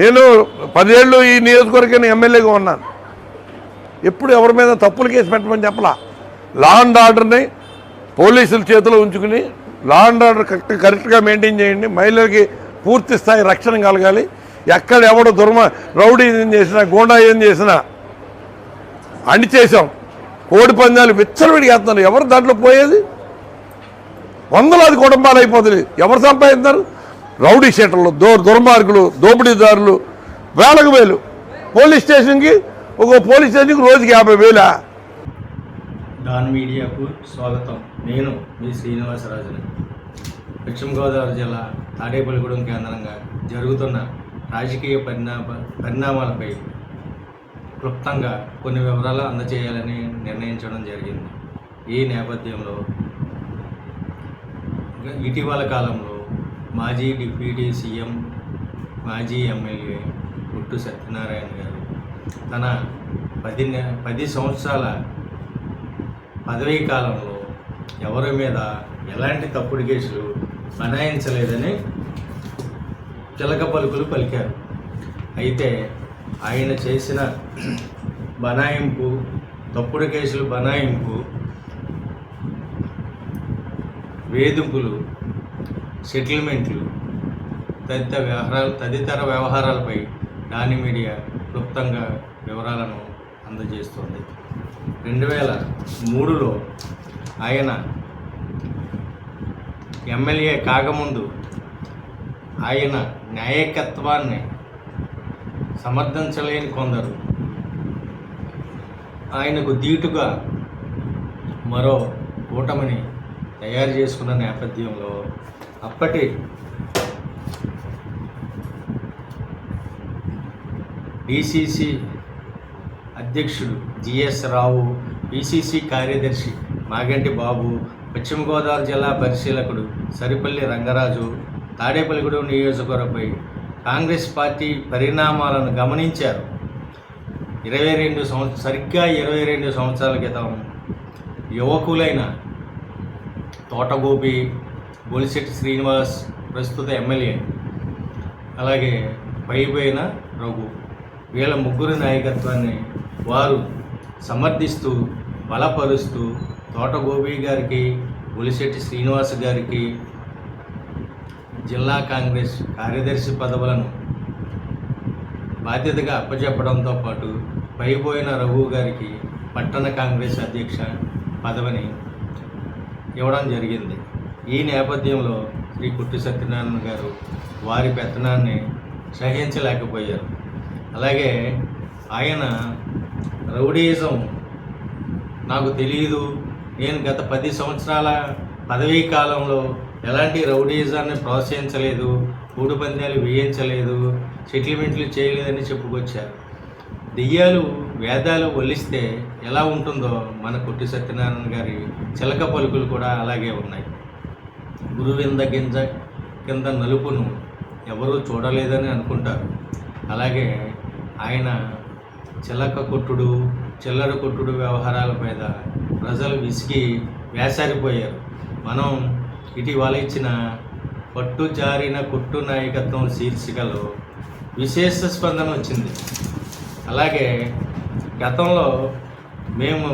నేను పదేళ్ళు ఈ నియోజకవర్గాన్ని ఎమ్మెల్యేగా ఉన్నాను. ఎప్పుడు ఎవరి మీద తప్పులు కేసు పెట్టమని చెప్పలా. లా అండ్ ఆర్డర్ని పోలీసుల చేతిలో ఉంచుకుని లా అండ్ ఆర్డర్ కరెక్ట్ కరెక్ట్గా మెయింటైన్ చేయండి. మహిళలకి పూర్తి స్థాయి రక్షణ కలగాలి. ఎక్కడ ఎవడు దుర్మ రౌడీ ఏం చేసినా గోండా ఏం చేసినా అండి చేసాం కోడి పందాలు విచ్చలవిడిగా వేస్తున్నారు. ఎవరు దాంట్లో పోయేది? వందలాది కుటుంబాలు అయిపోతుంది ఎవరు సంపాదిస్తారు రౌడీ షీటర్లు దో దుర్మార్గులు దోపిడీదారులు వేలకు వేలు. పోలీస్ స్టేషన్కి ఒక పోలీస్ స్టేషన్కి రోజుకి యాభై వేలా. డాన్ మీడియాకు స్వాగతం. నేను మీ శ్రీనివాసరాజుని. పశ్చిమ గోదావరి జిల్లా తాడేపల్లిగూడెం కేంద్రంగా జరుగుతున్న రాజకీయ పరిణామ పరిణామాలపై క్లుప్తంగా కొన్ని వివరాలు అందజేయాలని నిర్ణయించడం జరిగింది. ఈ నేపథ్యంలో ఇటీవల కాలంలో మాజీ డిప్యూటీ సీఎం మాజీ ఎమ్మెల్యే పుట్టు సత్యనారాయణ గారు తన పది పది సంవత్సరాల పదవీ కాలంలో ఎవరి మీద ఎలాంటి తప్పుడు కేసులు బనాయించలేదని చిలక పలుకులు పలికారు. అయితే ఆయన చేసిన బనాయింపు తప్పుడు కేసులు బనాయింపు వేధింపులు సెటిల్మెంట్లు తదితర వ్యవహారాలు తదితర వ్యవహారాలపై డాని మీడియా క్లుప్తంగా వివరాలను అందజేస్తోంది. రెండు వేల మూడులో ఆయన ఎమ్మెల్యే కాకముందు ఆయన న్యాయకత్వాన్ని సమర్థించలేని కొందరు. ఆయనకు ధీటుగా మరో కూటమిని తయారు చేసుకున్న నేపథ్యంలో అప్పటి డిసిసి అధ్యక్షుడు జిఎస్ రావు పిసిసి కార్యదర్శి మాగంటి బాబు పశ్చిమ గోదావరి జిల్లా పరిశీలకుడు సరిపల్లి రంగరాజు తాడేపల్లిగూడెం నియోజకవర్గంపై కాంగ్రెస్ పార్టీ పరిణామాలను గమనించారు. ఇరవై రెండు సంవత్సరం సరిగ్గా ఇరవై రెండు సంవత్సరాల క్రితం యువకులైన తోటగోపి బొలిశెట్టి శ్రీనివాస్ ప్రస్తుత ఎమ్మెల్యే. అలాగే పైపోయిన రఘు. వీళ్ళ ముగ్గురు నాయకత్వాన్ని వారు సమర్థిస్తూ బలపరుస్తూ తోటగోపి గారికి బొలిశెట్టి శ్రీనివాస్ గారికి జిల్లా కాంగ్రెస్ కార్యదర్శి పదవులను బాధ్యతగా అప్పచెప్పడంతో పాటు పైపోయిన రఘు గారికి పట్టణ కాంగ్రెస్ అధ్యక్ష పదవిని ఇవ్వడం జరిగింది. ఈ నేపథ్యంలో శ్రీ కుట్టి సత్యనారాయణ గారు వారి పెత్తనాన్ని సహించలేకపోయారు. అలాగే ఆయన రౌడీయిజం నాకు తెలియదు నేను గత పది సంవత్సరాల పదవీ కాలంలో ఎలాంటి రౌడీయిజాన్ని ప్రోత్సహించలేదు మూడు పందాలు వేయించలేదు సెటిల్మెంట్లు చేయలేదని చెప్పుకొచ్చారు. దెయ్యాలు వేదాలు వల్లిస్తే ఎలా ఉంటుందో మన కొట్టి సత్యనారాయణ గారి చిలక పలుకులు కూడా అలాగే ఉన్నాయి. గురువింద గింజ కింద నలుపును ఎవరూ చూడలేదని అనుకుంటారు. అలాగే ఆయన చిలక కొట్టుడు చిల్లర కొట్టుడు వ్యవహారాల మీద ప్రజలు విసిగి వేసారిపోయారు. మనం ఇటీవల ఇచ్చిన పట్టు జారిన కొట్టు నాయకత్వం శీర్షికలో విశేష స్పందన వచ్చింది. అలాగే గతంలో మేము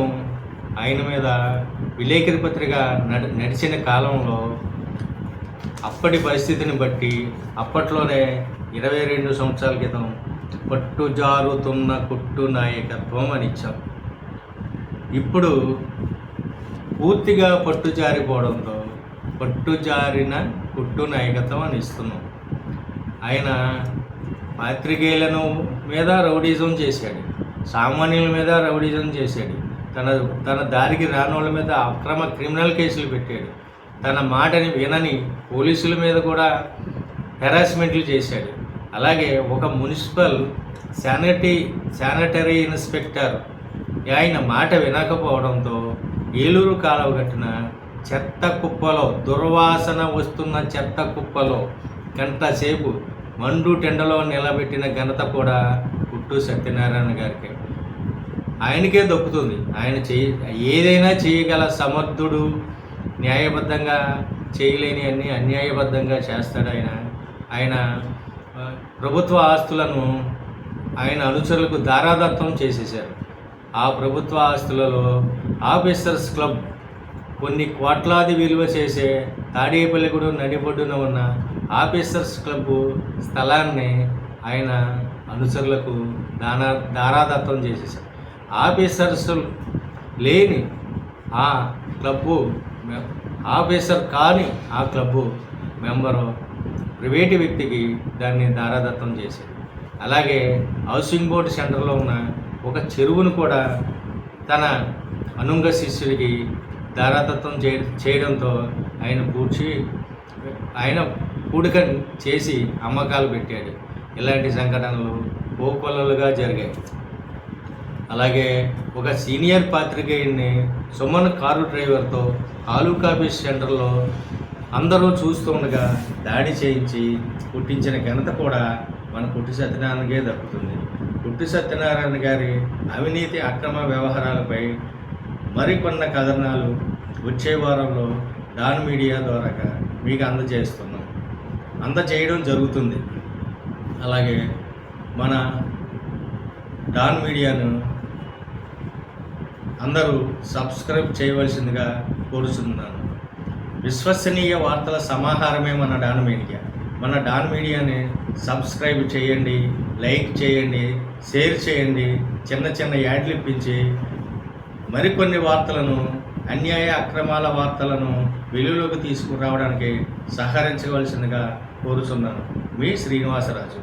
ఆయన మీద విలేకరి పత్రిక నడి నడిచిన కాలంలో అప్పటి పరిస్థితిని బట్టి అప్పట్లోనే ఇరవై రెండు సంవత్సరాల క్రితం పట్టు జారుతున్న కుట్టు నాయకత్వం అని ఇచ్చాం. ఇప్పుడు పూర్తిగా పట్టు జారిపోవడంతో పట్టు జారిన కుట్టు నాయకత్వం అని ఇస్తున్నాం. ఆయన పాత్రికేయులను మీద రౌడీజం చేశాడు. సామాన్యుల మీద రౌడిజం చేశాడు. తన తన దారికి రానోళ్ళ మీద అక్రమ క్రిమినల్ కేసులు పెట్టాడు. తన మాటని వినని పోలీసుల మీద కూడా హెరాస్మెంట్లు చేశాడు. అలాగే ఒక మున్సిపల్ శానిటరీ శానిటరీ ఇన్స్పెక్టర్. ఆయన మాట వినకపోవడంతో ఏలూరు కాలువ కట్టిన చెత్త కుప్పలో దుర్వాసన వస్తున్న చెత్త కుప్పలో గంట సేపు మండు టెండలో నిలబెట్టిన ఘనత కూడా గుట్టు సత్యనారాయణ గారికి. ఆయనకే దక్కుతుంది. ఆయన చేయ ఏదైనా చేయగల సమర్థుడు న్యాయబద్ధంగా చేయలేని అన్ని అన్యాయబద్ధంగా చేస్తాడు ఆయన. ఆయన ప్రభుత్వ ఆస్తులను ఆయన అనుచరులకు దారాదత్తం చేసేశారు. ఆ ప్రభుత్వ ఆస్తులలో ఆఫీసర్స్ క్లబ్ కొన్ని కోట్లాది విలువ చేసే తాడేపల్లిగూడెం నడిబొడ్డున ఉన్న ఆఫీసర్స్ క్లబ్ స్థలాన్ని ఆయన అనుచరులకు దానా దారాదత్తం చేసేసారు ఆఫీసర్స్ లేని ఆ క్లబ్బు ఆఫీసర్ కాని ఆ క్లబ్బు మెంబరు ప్రైవేటు వ్యక్తికి దాన్ని దారాదత్తం చేశారు. అలాగే హౌసింగ్ బోర్డు సెంటర్లో ఉన్న ఒక చెరువును కూడా తన అనుంగ శిష్యుడికి దారాదత్తం చే చేయడంతో ఆయన పూడ్చి ఆయన కూడిక చేసి అమ్మకాలు పెట్టాడు. ఇలాంటి సంఘటనలు కోకొల్లలుగా జరిగాయి. అలాగే ఒక సీనియర్ పాత్రికేయుడిని సుమన్ కారు డ్రైవర్తో తాలూకా ఆఫీస్ సెంటర్లో అందరూ చూస్తుండగా దాడి చేయించి పుట్టించిన ఘనత కూడా మన పుట్టి సత్యనారాయణకే దక్కుతుంది. పుట్టి సత్యనారాయణ గారి అవినీతి అక్రమ వ్యవహారాలపై మరికొన్న కథనాలు వచ్చే వారంలో డాన్ మీడియా ద్వారా మీకు అందజేస్తున్నాం. అందజేయడం జరుగుతుంది. అలాగే మన డాన్ మీడియాను అందరూ సబ్స్క్రైబ్ చేయవలసిందిగా కోరుచున్నాను. విశ్వసనీయ వార్తల సమాహారమే మన డాన్ మీడియా. మన డాన్ మీడియాని సబ్స్క్రైబ్ చేయండి లైక్ చేయండి షేర్ చేయండి చిన్న చిన్న యాడ్లు ఇప్పించి మరికొన్ని వార్తలను అన్యాయ అక్రమాల వార్తలను వెలుగులోకి తీసుకురావడానికి సహకరించవలసిందిగా కోరుచున్నాను. మీ శ్రీనివాసరాజు